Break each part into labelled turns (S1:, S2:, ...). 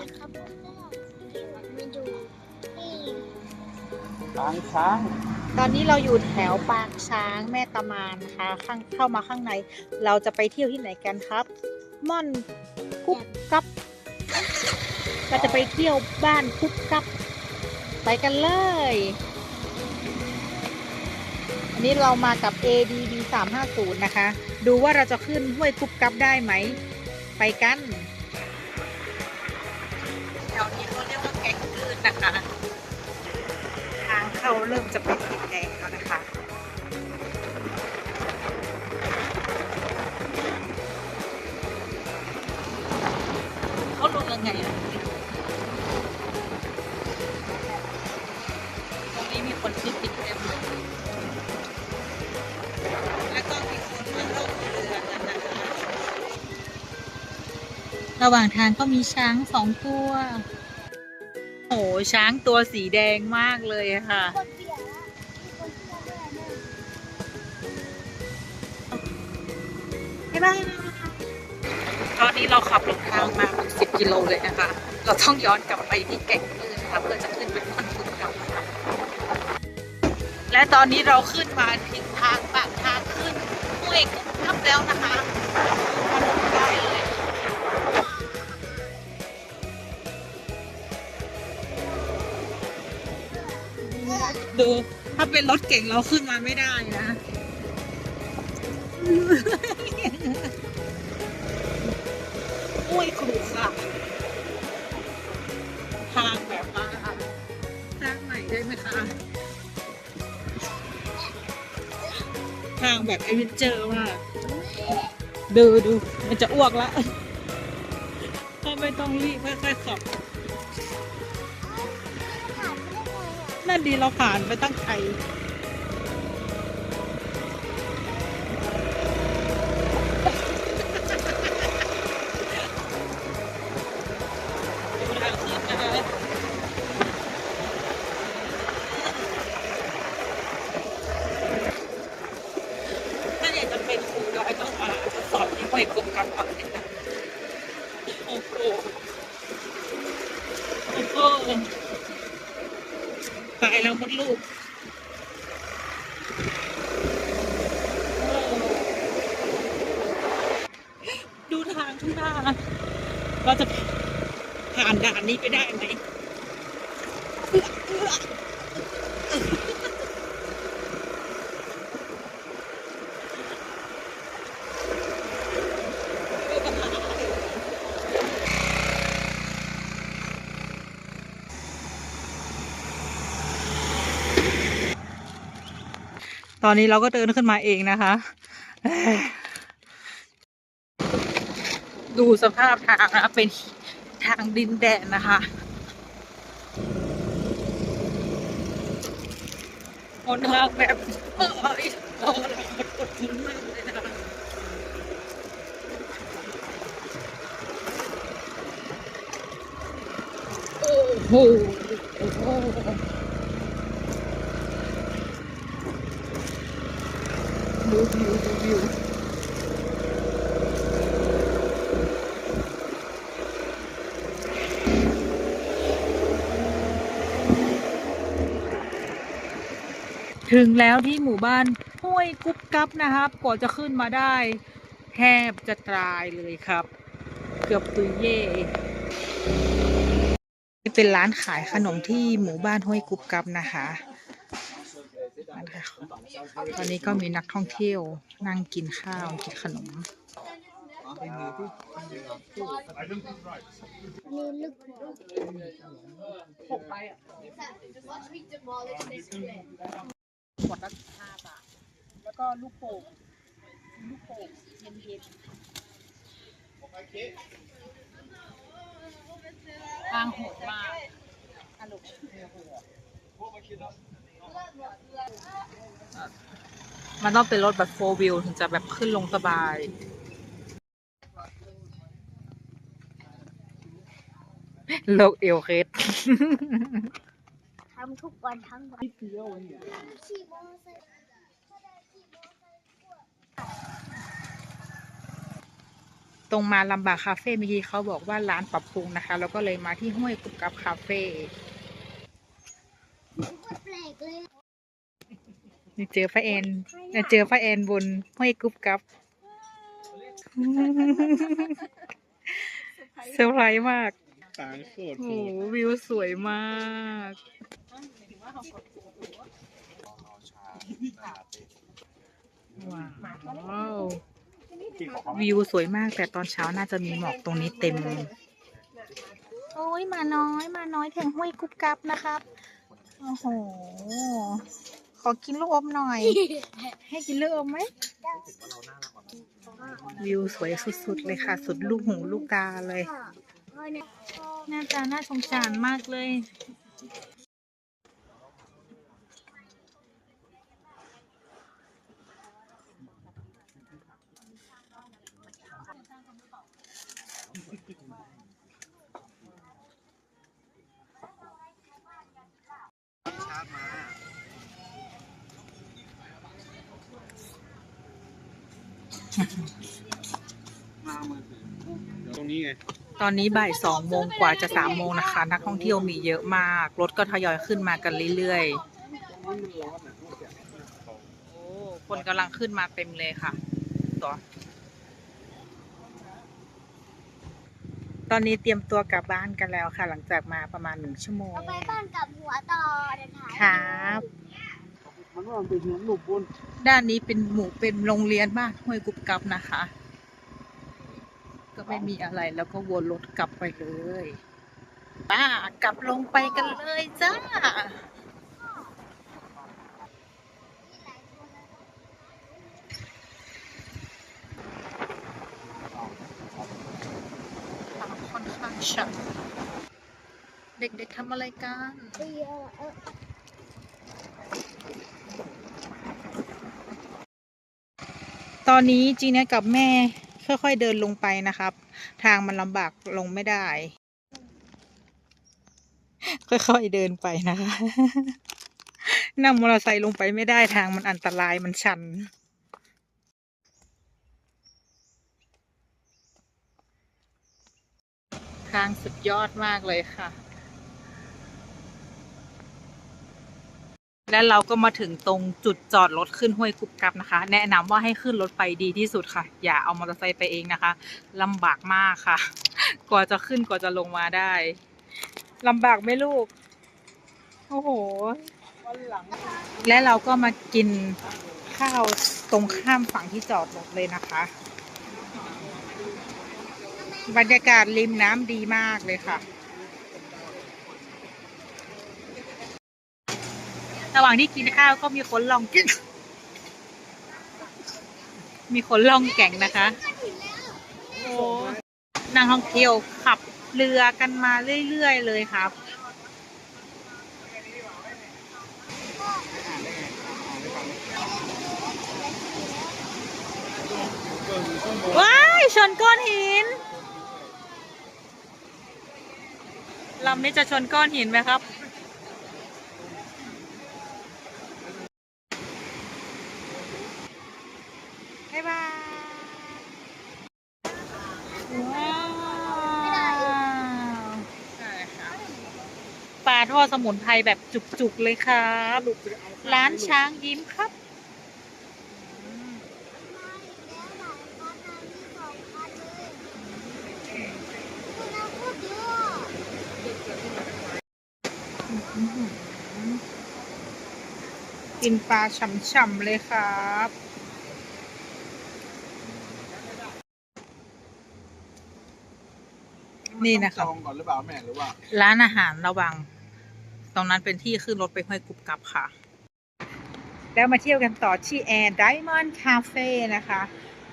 S1: นะครับเพื่อนๆมาดูนี่
S2: ช้างช้าง
S3: ตอนนี้เราอยู่แถวปางช้างแม่ตะมานนะคะข้างเข้ามาข้างใน เราจะไปเที่ยวที่ไหนกันครับ ม่อนกุ๊บกับเราจะไปเที่ยวบ้านกุ๊บกับ ไปกันเลย อันนี้เรามากับ ADB 350นะคะ ดูว่าเราจะขึ้นห้วยกุ๊บกับได้ไหม ไปกัน นะคะ ทางเข้าเริ่มจะเป็นดินแดงแล้วนะคะเขาลงยังไงอะตรงนี้มีคนชื่ติ๊กเต็มเลยแล้วก็มีคนมาล่องเรือกันนะคะระหว่างทางก็มีช้างสองตัว โอ้โหช้างตัวสีแดงมากเลยค่ะ บ๊ายบายตอนนี้เราขับลงทางมา10กิโลเลยนะคะ เราต้องย้อนกลับไปที่แก่งคลื่นนะคะเพื่อจะขึ้นไปม่อนขุนกับและตอนนี้เราขึ้นมาถึงทางปากทางขึ้นห้วยกุ้งทับแล้วนะคะ ดู ถ้าเป็นรถเก่งเราขึ้นมาไม่ได้นะห้ยขรุขระทางแบบว่าสร้างใหม่ได้ไหมคะ ทางแบบเอเวนเจอร์มากดูดู มันจะอ้วกละก็ไม่ต้องรีบค่อยๆขับ
S1: นั่
S3: นดีเราผ่านไปตั้งไกล มดลูกดูทางข้างหน้าเราจะผ่านด่านนี้ไปได้ไหม ตอนนี้เราก็เดินขึ้นมาเองนะคะ ดูสภาพทางนะเป็นทางดินแดนนะคะบนทางแบบเอ้ยโอ้ยกดทิ้งมากเลยนะโอ้โหโอ้โห ดูวิวดูวิวถึงแล้วที่หมู่บ้านห้วยกุ๊บกับนะครับกว่าจะขึ้นมาได้แทบจะตายเลยครับ เกือบตุยเย่เป็นร้านขายขนมที่หมู่บ้านห้วยกุ๊บกับนะคะ นะคะตอนนี้ก็มีนักท่องเที่ยวนั่งกินข้าวกินขนม
S1: ลึก
S3: หกไปอะขวดละห้าบาท แล้วก็ลูกโป่งลูกโป่งเย็นเย็นทางโหดมากสรุป มันต้องเป็นรถแบบโฟวิลถึงจะแบบขึ้นลงสบาย โลกเอวเคส
S1: ทำทุกวันทั้งวันขี่มอเตอร์ไซค์
S3: ตรงมาลำบากคาเฟ่เมื่อกี้เขาบอกว่าร้านปรับปรุงนะคะ แล้วก็เลยมาที่ห้วยกุบกับคาเฟ่
S1: แปลกเลย
S3: นี่ เจอพระแอนนี่เจอพระแอนบนห้วยกุบกับเซอร์ไพรส์มาก
S2: ต่างโคตร
S3: โอ้โหวิวสวยมากว้าววิวสวยมาก แต่ตอนเช้าน่าจะมีหมอกตรงนี้เต็ม โอ้ยมาน้อย มาน้อยถึงห้วยกุบกับนะครับ โอ้โห ขอกินลูกอมหน่อย ให้กินลูกอมไหมวิวสวยสุดๆเลยค่ะ สุดลูกหูลูกตาเลย หน้าตาน่าสงสารมากเลย
S2: ตรงนี้ไง
S3: ตอนนี้บ่ายสองโมงกว่าจะสามโมงนะคะ นักท่องเที่ยวมีเยอะมาก รถก็ทยอยขึ้นมากันเรื่อยๆ โอ้คนกำลังขึ้นมาเต็มเลยค่ะ ตัว ตอนนี้เตรียมตัวกลับบ้านกันแล้วค่ะ หลังจากมาประมาณหนึ่งชั่วโมง
S1: เราไปบ้านกับหัวต่อเดินทาง
S3: ครั บ
S2: มันว่ามันเป็นหินหลุมบน
S3: ด้านนี้เป็นหมู่เป็นโรงเรียนบ้านห้วยกุบกับนะคะ ก็ไม่มีอะไรแล้วก็วนรถกลับไปเลยป้ากลับลงไปกันเลยจ้าทางค่อนข้างชันเด็กๆทำอะไรกัน
S1: เดียวเออ
S3: ตอนนี้จีเนียกับแม่ค่อยๆเดินลงไปนะครับ ทางมันลำบากลงไม่ได้ ค่อยๆเดินไปนะคะนั่งมอเตอร์ไซค์ลงไปไม่ได้ทางมันอันตรายมันชันทางสุดยอดมากเลยค่ะ และเราก็มาถึงตรงจุดจอดรถขึ้นห้วยกุบกับนะคะ แนะนำว่าให้ขึ้นรถไปดีที่สุดค่ะ อย่าเอามอเตอร์ไซค์ไปเองนะคะลำบากมากค่ะ กว่าจะขึ้นกว่าจะลงมาได้ลำบากไหมลูก โอ้โห และเราก็มากินข้าวตรงข้ามฝั่งที่จอดรถเลยนะคะ บรรยากาศริมน้ำดีมากเลยค่ะ ระหว่างที่กินข้าวก็มีคนลองกินมีคนล่องแก่งนะคะ โอ้นักท่องเที่ยวขับเรือกันมาเรื่อยๆเลยครับ ว้ายชนก้อนหิน ลำนี้จะชนก้อนหินไหมครับ บ๊ายบาย ว้าวใช่ครับปลาทอด สมุนไพรแบบจุกๆเลยครับร้านช้างยิ้มครับอืมกินปลาฉ่ำๆเลยครับนี่นะ
S2: จ
S3: คะ
S2: องก่อนหรือเปล่าแม่หรือว่า
S3: ร้านอาหารระวัง ตรงนั้นเป็นที่ขึ้นรถไปห้วยกุบกับค่ะ แล้วมาเที่ยวกันต่อที่แอร์ไดมอนด์คาเฟ่นะคะ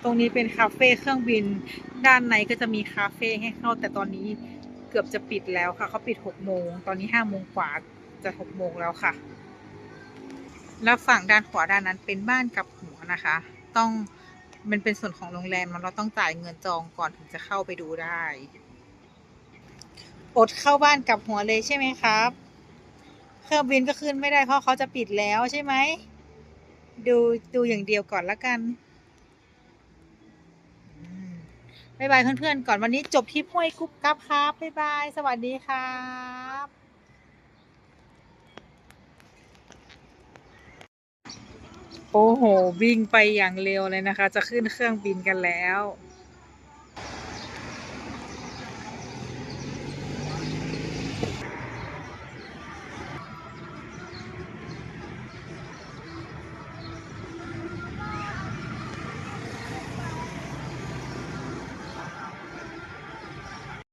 S3: ตรงนี้เป็นคาเฟ่เครื่องบิน ด้านในก็จะมีคาเฟ่ให้เข้า แต่ตอนนี้เกือบจะปิดแล้วค่ะ เขาปิดหกโมง ตอนนี้ห้าโมงกว่าจะหกโมงแล้วค่ะ แล้วฝั่งด้านขวาด้านนั้นเป็นบ้านกับหัวนะคะ ต้องมันเป็นส่วนของโรงแรมเราต้องจ่ายเงินจองก่อนถึงจะเข้าไปดูได้ อดเข้าบ้านกับหัวเลยใช่ไหมครับ เครื่องบินก็ขึ้นไม่ได้เพราะเขาจะปิดแล้วใช่ไหม ดูดูอย่างเดียวก่อนละกันบ๊ายบายเพื่อนๆก่อนวันนี้จบที่ห้วยกุ๊บกับครับบ๊ายบาย สวัสดีครับโอ้โหวิ่งไปอย่างเร็วเลยนะคะ จะขึ้นเครื่องบินกันแล้ว